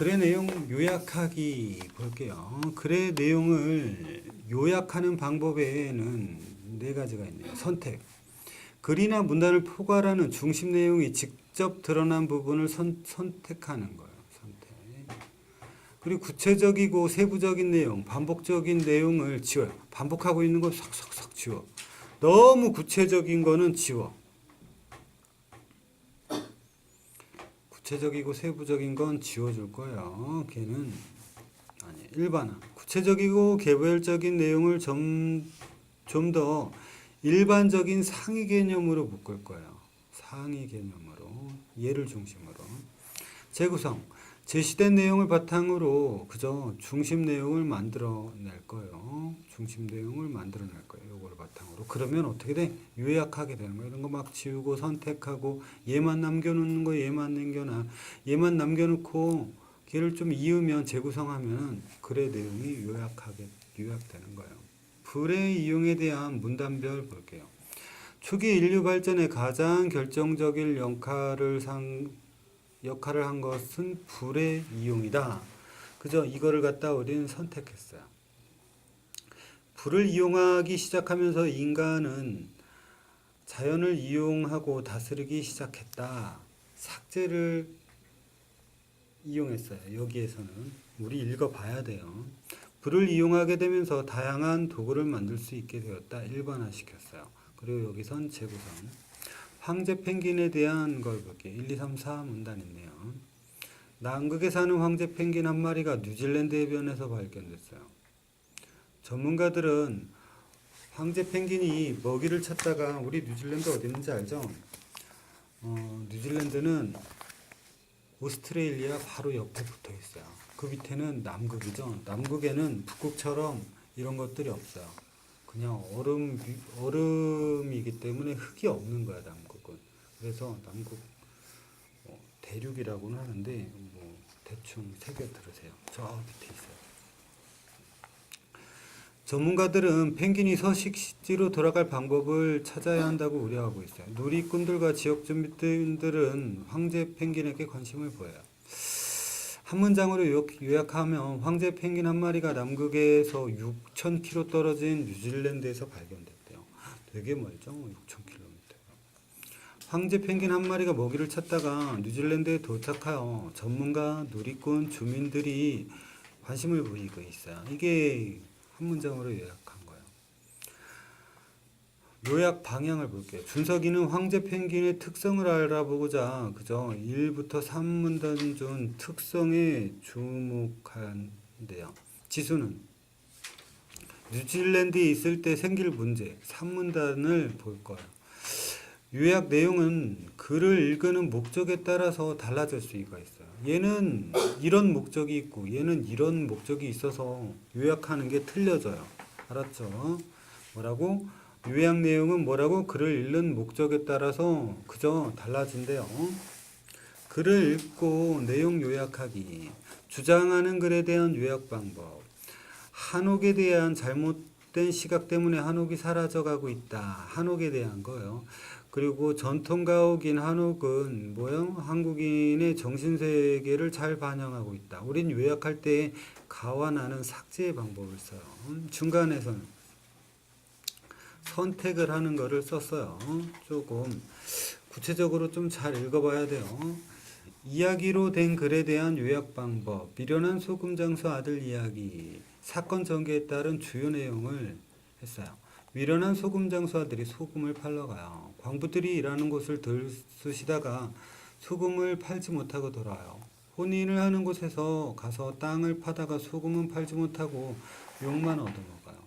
글의 내용 요약하기 볼게요. 글의 내용을 요약하는 방법에는 네 가지가 있네요. 선택. 글이나 문단을 포괄하는 중심 내용이 직접 드러난 부분을 선, 선택하는 거예요. 그리고 구체적이고 세부적인 내용, 반복적인 내용을 지워요. 반복하고 있는 거 싹싹싹 지워. 너무 구체적인 거는 지워. 구체적이고 세부적인 건 지워줄 거예요. 걔는 아니 일반화. 구체적이고 개별적인 내용을 좀 좀 더 일반적인 상위 개념으로 묶을 거예요. 상위 개념으로 예를 중심으로 재구성 제시된 내용을 바탕으로 그저 중심 내용을 만들어낼 거예요. 중심 내용을 만들어낼 거예요. 요거를 바탕으로 그러면 어떻게 돼? 요약하게 되는 거예요. 이런 거 막 지우고 선택하고 얘만 남겨놓는 거 얘만 남겨놔 얘만 남겨놓고 걔를 좀 이으면 재구성하면 글의 내용이 요약하게 요약되는 거예요. 불의 이용에 대한 문단별 볼게요. 초기 인류 발전에 가장 결정적인 역할을 상 역할을 한 것은 불의 이용이다. 그죠? 이거를 갖다 우리는 선택했어요. 불을 이용하기 시작하면서 인간은 자연을 이용하고 다스리기 시작했다. 삭제를 이용했어요. 여기에서는 우리 읽어봐야 돼요. 불을 이용하게 되면서 다양한 도구를 만들 수 있게 되었다. 일반화시켰어요. 그리고 여기선 재구성. 황제 펭귄에 대한 걸 볼게요. 1, 2, 3, 4 문단 있네요. 남극에 사는 황제 펭귄 한 마리가 뉴질랜드 해변에서 발견됐어요. 전문가들은 황제 펭귄이 먹이를 찾다가 우리 뉴질랜드 어디 있는지 알죠? 어, 뉴질랜드는 오스트레일리아 바로 옆에 붙어 있어요. 그 밑에는 남극이죠. 남극에는 북극처럼 이런 것들이 없어요. 그냥 얼음 위- 얼음이기 때문에 흙이 없는 거야 남극은. 그래서 남극 어, 대륙이라고는 하는데 뭐 대충 새겨 들으세요. 저 밑에 있어요. 전문가들은 펭귄이 서식지로 돌아갈 방법을 찾아야 한다고 우려하고 있어요. 누리꾼들과 지역 주민들은 황제 펭귄에게 관심을 보여요. 한 문장으로 요약- 요약하면 황제 펭귄 한 마리가 남극에서 6,000km 떨어진 뉴질랜드에서 발견됐대요. 되게 멀죠? 6,000km. 황제 펭귄 한 마리가 먹이를 찾다가 뉴질랜드에 도착하여 전문가, 누리꾼, 주민들이 관심을 보이고 있어요. 이게 한 문장으로 요약한 거예요. 요약 방향을 볼게요. 준석이는 황제 펭귄의 특성을 알아보고자 그저 1부터 3문단 중 특성에 주목한대요. 지수는 뉴질랜드에 있을 때 생길 문제 3문단을 볼 거예요. 요약 내용은 글을 읽는 목적에 따라서 달라질 수가 있어요. 얘는 이런 목적이 있고 얘는 이런 목적이 있어서 요약하는 게 틀려져요. 알았죠? 뭐라고? 요약 내용은 뭐라고? 글을 읽는 목적에 따라서 그저 달라진대요. 글을 읽고 내용 요약하기. 주장하는 글에 대한 요약 방법. 한옥에 대한 잘못 된 시각 때문에 한옥이 사라져가고 있다. 한옥에 대한 거요. 그리고 전통 가옥인 한옥은 뭐요? 한국인의 정신 세계를 잘 반영하고 있다. 우린 요약할 때 가와 나는 삭제의 방법을 써요. 음, 중간에서는 선택을 하는 거를 썼어요. 조금 구체적으로 좀 잘 읽어봐야 돼요. 이야기로 된 글에 대한 요약 방법, 미련한 소금 장수 아들 이야기, 사건 전개에 따른 주요 내용을 했어요. 미련한 소금 장수 아들이 소금을 팔러 가요. 광부들이 일하는 곳을 들쑤시다가 소금을 팔지 못하고 돌아와요. 혼인을 하는 곳에서 가서 땅을 파다가 소금은 팔지 못하고 욕만 얻어먹어요.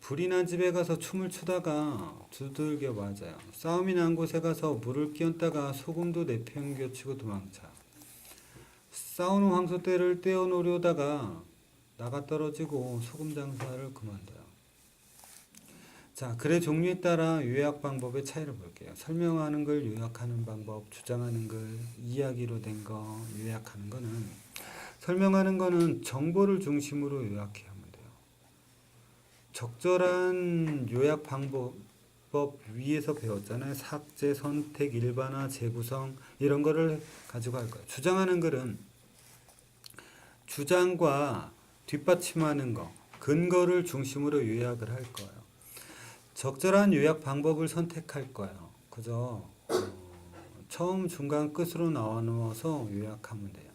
불이 난 집에 가서 춤을 추다가 두들겨 맞아요. 싸움이 난 곳에 가서 물을 끼얹다가 소금도 내팽겨치고 도망쳐. 싸우는 황소 떼를 떼어놓으려다가 나가 떨어지고 소금 장사를 그만둬요. 자, 글의 종류에 따라 요약 방법의 차이를 볼게요. 설명하는 걸 요약하는 방법, 주장하는 글, 이야기로 된 거, 요약하는 거는 설명하는 거는 정보를 중심으로 요약해야 하면 돼요. 적절한 요약 방법 위에서 배웠잖아요. 삭제, 선택, 일반화, 재구성 이런 거를 가지고 할 거예요. 주장하는 글은 주장과 뒷받침하는 거, 근거를 중심으로 요약을 할 거예요. 적절한 요약 방법을 선택할 거예요. 그죠? 어, 처음, 중간, 끝으로 나눠서 요약하면 돼요.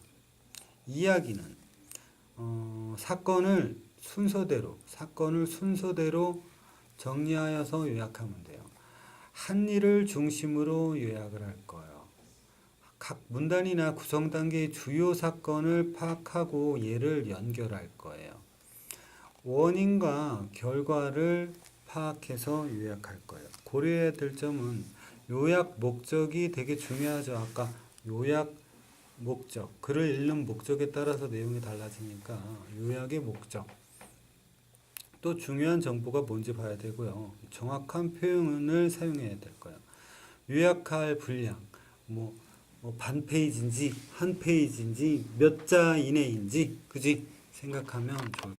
이야기는 어, 사건을 순서대로 사건을 순서대로 정리하여서 요약하면 돼요. 한 일을 중심으로 요약을 할 거예요. 각 문단이나 구성 단계의 주요 사건을 파악하고 얘를 연결할 거예요. 원인과 결과를 파악해서 요약할 거예요. 고려해야 될 점은 요약 목적이 되게 중요하죠. 아까 요약 목적, 글을 읽는 목적에 따라서 내용이 달라지니까 요약의 목적. 또 중요한 정보가 뭔지 봐야 되고요. 정확한 표현을 사용해야 될 거예요. 요약할 분량, 뭐, 뭐 반 페이지인지 한 페이지인지 몇 자 이내인지, 그지? 생각하면 좋을